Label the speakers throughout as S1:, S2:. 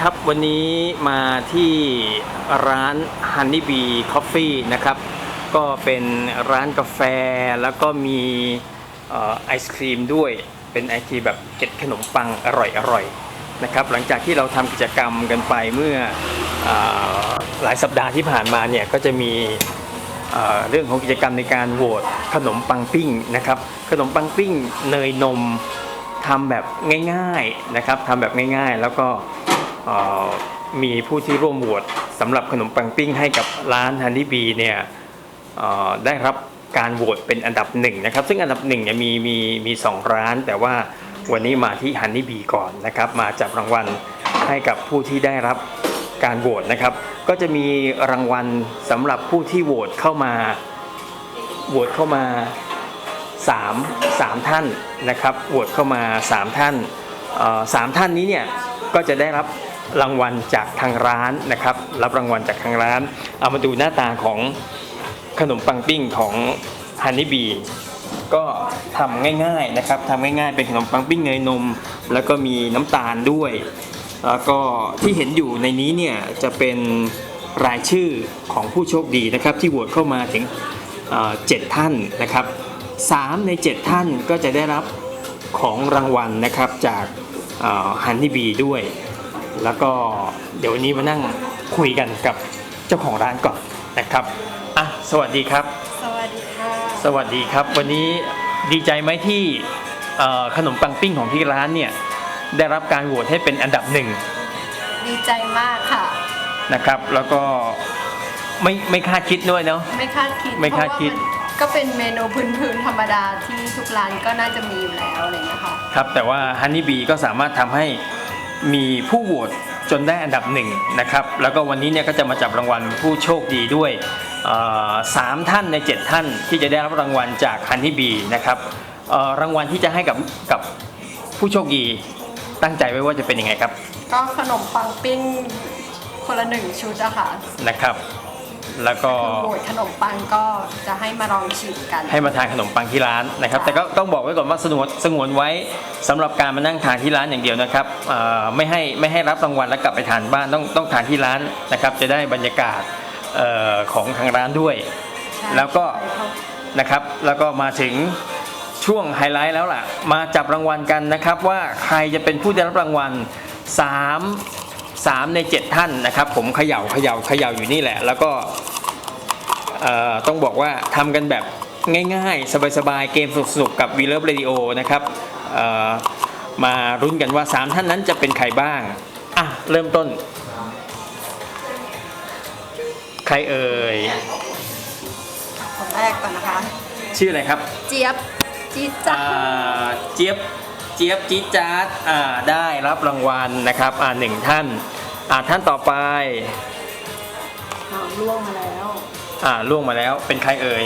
S1: ครับวันนี้มาที่ร้าน Honey Bee Coffee นะครับ ก็เป็นร้านกาแฟแล้วก็มีออไอศครีมด้วยเป็นไอศครีมแบบเก็ดขนมปังอร่อยๆนะครับ หลังจากที่เราทำกิจกรรมกันไปเมื่ออหลายสัปดาห์ที่ผ่านมาเนี่ยก็จะมีเรื่องของกิจกรรมในการโหวตขนมปังปิ้งนะครับ ขนมปังปิ้งเนยนมทำแบบง่ายๆนะครับทำแบบง่ายๆ แล้วก็ มีผู้ที่ร่วมโหวตสำหรับขนมปังปิ้งให้กับร้านฮันนี่บีเนี่ยได้รับการโหวตเป็นอันดับหนึ่งนะครับ ซึ่งอันดับหนึ่งเนี่ยมีมีมีสองร้าน แต่ว่าวันนี้มาที่ฮันนี่บีก่อนนะครับ มาจับรางวัลให้กับผู้ที่ได้รับการโหวตนะครับ ก็จะมีรางวัลสำหรับผู้ที่โหวตเข้ามาโหวตเข้ามาสามสามท่านนะครับโหวตเข้ามาสามท่านสามท่านนี้เนี่ยก็จะได้รับ รางวัลจากทางร้านนะครับ รับรางวัลจากทางร้าน เอามาดูหน้าตาของขนมปังปิ้งของฮันนี่บีก็ทำง่ายๆนะครับทำง่ายๆเป็นขนมปังปิ้งเนยนม แล้วก็มีน้ำตาลด้วย แล้วก็ที่เห็นอยู่ในนี้เนี่ยจะเป็นรายชื่อของผู้โชคดีนะครับ ที่โหวตเข้ามาถึงเจ็ดท่านนะครับ3ใน 7 ท่านก็จะได้รับของรางวัลนะครับจากฮันนี่บีด้วย แล้วก็เดี๋ยววันนี้มานั่งคุยกันกับเจ้าของร้านก่อนนะครับอะสวัสดีครับ
S2: สวัสดีค่ะ
S1: สวัสดีครับ วันนี้ดีใจไหมที่เอ่อขนมปังปิ้งของที่ร้านเนี่ยได้รับการโหวตให้เป็นอันดับหนึ่ง
S2: ดีใจมากค่ะ
S1: นะครับ แล้วก็ไม่ไม่คาดคิดด้วยเนาะ
S2: ไม่คาดคิด
S1: ไม่คาดคิด
S2: เพระว่มันก็เป็นเมนูพื้นๆธรรมดาที่ทุกร้านก็น่าจะมีอยู่แล้วอะไรอย่างเงี้ยค่ะ
S1: ครับแต่ว่าฮันนี่บีก็สามารถทำให้ มีผู้โหวตจนได้อันดับหนึ่งนะครับ แล้วก็วันนี้เนี่ยก็จะมาจับรางวัลผู้โชคดีด้วยเอ่อสามท่านใน 7 ท่านที่จะได้รับรางวัลจากฮันนี่บีนะครับเอ่อรางวัลที่จะให้กับกับผู้โชคดีตั้งใจไว้ว่าจะเป็นยังไงครับ
S2: ก็ขนมปังปิ้งคนละหนึ่งชุดอะค่ะ
S1: นะครับ แล้วก็
S2: คือโบดขนมปังก็จะให้มาลองชิมกัน
S1: ให้มาทานขนมปังที่ร้านนะครับ แต่ก็ต้องบอกไว้ก่อนว่าสงวนสงวนไว้สำหรับการมานั่งทานที่ร้านอย่างเดียวนะครับเอ่อไม่ให้ไม่ให้รับรางวัลแล้วกลับไปทานบ้านต้องต้องทานที่ร้านนะครับ จะได้บรรยากาศเอ่อของทางร้านด้วย
S2: ใช่
S1: แล้วก็นะครับแล้วก็มาถึงช่วงไฮไลท์แล้วล่ะ มาจับรางวัลกันนะครับ ว่าใครจะเป็นผู้ได้รับรางวัล 3 3 ใน 7 ท่านนะครับ ผมเขย่าเขย่าเขย่าอยู่นี่แหละ แล้วก็เอ่อ ต้องบอกว่าทำกันแบบง่ายๆ สบายๆ เกมสนุกๆ กับ v ีเล v เรดิโอนะครับเอ่อมารุ้นกันว่า 3 ท่านนั้นจะเป็นใครบ้าง อะ เริ่มต้น ใครเอ่ย
S2: คนแรกก่อนนะคะ
S1: ชื่ออะไรครับ
S2: เจี๊ยบจี๊ดจ้า
S1: อ่าเจี๊ยบเจี๊ยบจี๊ดจ๊าดอ่าได้รับรางวัลนะครับ อ่าหนึ่งท่าน อ่าท่านต่อไป
S2: หอมล่วงมาแล้ว
S1: อ่าล่วงมาแล้วเป็นใครเอ่ย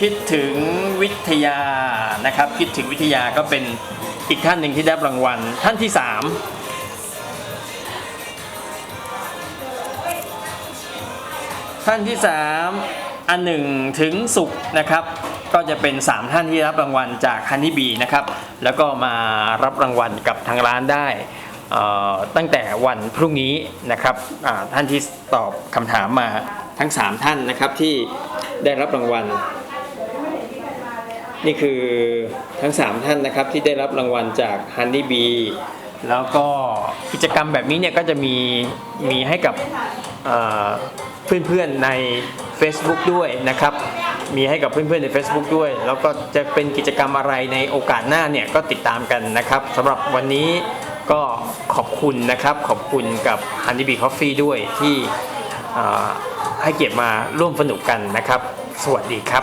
S1: คิดถึงวิทยานะครับ คิดถึงวิทยาก็เป็นอีกท่านหนึ่งที่ได้รับรางวัล ท่านที่สามท่านที่สามอันหนึ่งถึงสุกนะครับ ก็จะเป็น 3 ท่านที่รับรางวัลจากฮันนี่บีนะครับ แล้วก็มารับรางวัลกับทางร้านได้ ตั้งแต่วันพรุ่งนี้นะครับอ่าท่านที่ตอบคำถามมาทั้ง 3 ท่านนะครับที่ได้รับรางวัล นี่คือทั้ง 3 ท่านนะครับที่ได้รับรางวัลจาก Honey Bee แล้วก็กิจกรรมแบบนี้เนี่ยก็จะมีมีให้กับเอ่อเพื่อนๆใน Facebook ด้วยนะครับ มีให้กับเพื่อนๆใน Facebook ด้วย แล้วก็จะเป็นกิจกรรมอะไรในโอกาสหน้าเนี่ยก็ติดตามกันนะครับสำหรับวันนี้ ก็ขอบคุณนะครับ ขอบคุณกับ Honey Bee Coffee ด้วยที่ให้เกียรติมาร่วมสนุกกันนะครับ สวัสดีครับ